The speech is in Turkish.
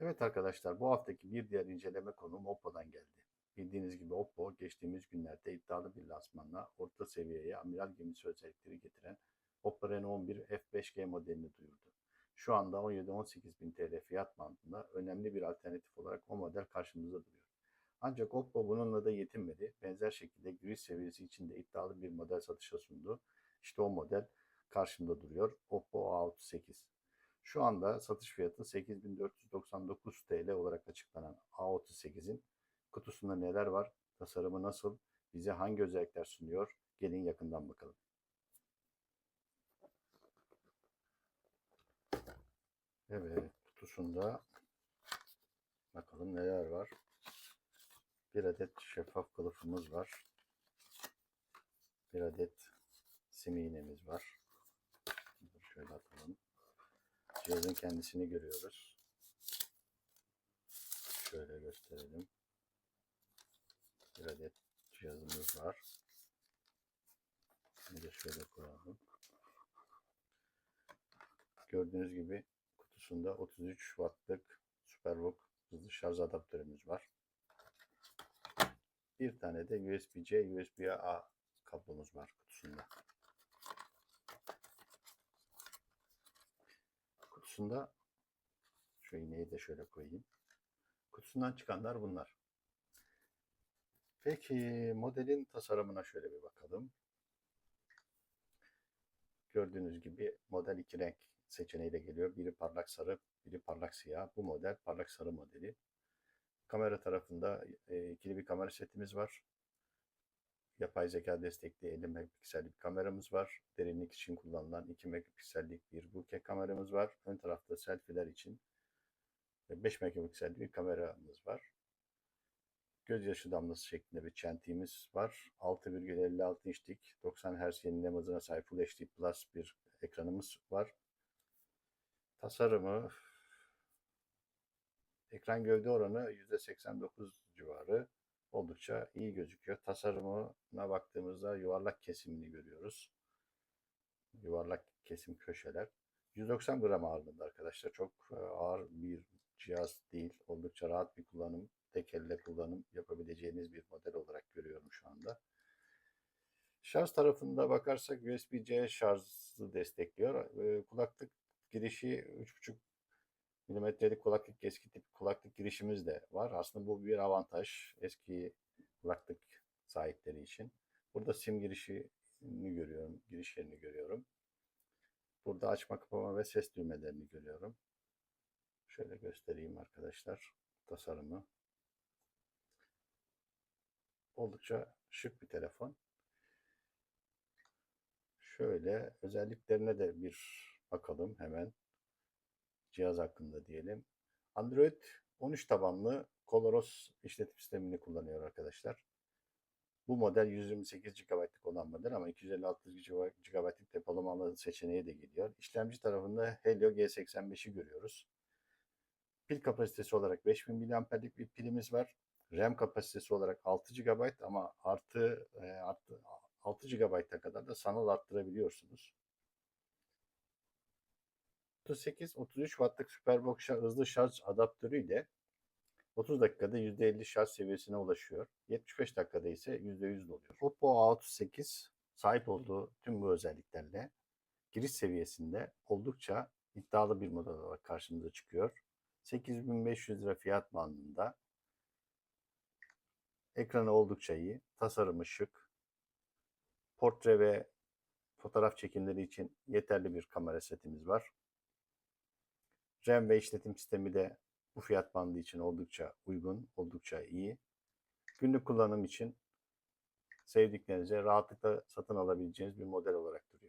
Evet arkadaşlar bu haftaki bir diğer inceleme konuğum Oppo'dan geldi. Bildiğiniz gibi Oppo geçtiğimiz günlerde iddialı bir lansmanla orta seviyeye amiral gemisi özellikleri getiren Oppo Reno 11 F5G modelini duyurdu. Şu anda 17-18 bin TL fiyat bandında önemli bir alternatif olarak o model karşımızda duruyor. Ancak Oppo bununla da yetinmedi. Benzer şekilde giriş seviyesi için de iddialı bir model satışa sundu. İşte o model karşımda duruyor. Oppo A38. Şu anda satış fiyatı 8499 TL olarak açıklanan A38'in kutusunda neler var, tasarımı nasıl, bize hangi özellikler sunuyor? Gelin yakından bakalım. Evet, kutusunda bakalım neler var. Bir adet şeffaf kılıfımız var. Bir adet sim iğnemiz var. Şöyle atalım. Cihazın kendisini görüyoruz. Şöyle gösterelim. Bir adet cihazımız var. Bunu da şöyle koyalım. Gördüğünüz gibi kutusunda 33 wattlık Superbook hızlı şarj adaptörümüz var. Bir tane de USB-C, USB-A kablomuz var kutusunda. Kutusunda şu iğneyi de şöyle koyayım. Kutusundan çıkanlar bunlar. Peki modelin tasarımına şöyle bir bakalım. Gördüğünüz gibi model iki renk seçeneğiyle geliyor. Biri parlak sarı, biri parlak siyah. Bu model parlak sarı modeli. Kamera tarafında e, ikili bir kamera setimiz var. Yapay zeka destekli 50 megapiksellik kameramız var. Derinlik için kullanılan 2 megapiksellik bir bokeh kameramız var. Ön tarafta selfie'ler için 5 megapiksellik bir kameramız var. Gözyaşı damlası şeklinde bir çentiğimiz var. 6,56 inçlik 90 Hz yenileme hızına sahip Full HD Plus bir ekranımız var. Tasarımı ekran gövde oranı %89 civarı oldukça iyi gözüküyor. Tasarımına baktığımızda yuvarlak kesimini görüyoruz. Yuvarlak kesim köşeler. 190 gram ağırlığında arkadaşlar. Çok e, ağır bir cihaz değil. Oldukça rahat bir kullanım, tek elle kullanım yapabileceğiniz bir model olarak görüyorum şu anda. Şarj tarafında bakarsak USB-C şarjı destekliyor. E, Kulaklık girişi 3.5 milimetrelik kulaklık eski tip kulaklık girişimiz de var. Aslında bu bir avantaj eski kulaklık sahipleri için. Burada sim girişini görüyorum, giriş yerini görüyorum. Burada açma kapama ve ses düğmelerini görüyorum. Şöyle göstereyim arkadaşlar tasarımı. Oldukça şık bir telefon. Şöyle özelliklerine de bir bakalım hemen cihaz hakkında diyelim. Android 13 tabanlı ColorOS işletim sistemini kullanıyor arkadaşlar. Bu model 128 GB'lık olan model ama 256 GB'lık depolama alanı seçeneği de geliyor. İşlemci tarafında Helio G85'i görüyoruz. Pil kapasitesi olarak 5000 mAh'lik bir pilimiz var. RAM kapasitesi olarak 6 GB ama artı, artı 6 GB'a kadar da sanal arttırabiliyorsunuz. 38-33 wattlık Superbox hızlı şarj adaptörü ile 30 dakikada %50 şarj seviyesine ulaşıyor. 75 dakikada ise %100 doluyor. Oppo A38 sahip olduğu tüm bu özelliklerle giriş seviyesinde oldukça iddialı bir model olarak karşımıza çıkıyor. 8500 lira fiyat bandında. Ekranı oldukça iyi. Tasarımı şık. Portre ve fotoğraf çekimleri için yeterli bir kamera setimiz var. RAM ve işletim sistemi de bu fiyat bandı için oldukça uygun, oldukça iyi. Günlük kullanım için sevdiklerinize rahatlıkla satın alabileceğiniz bir model olarak duruyor.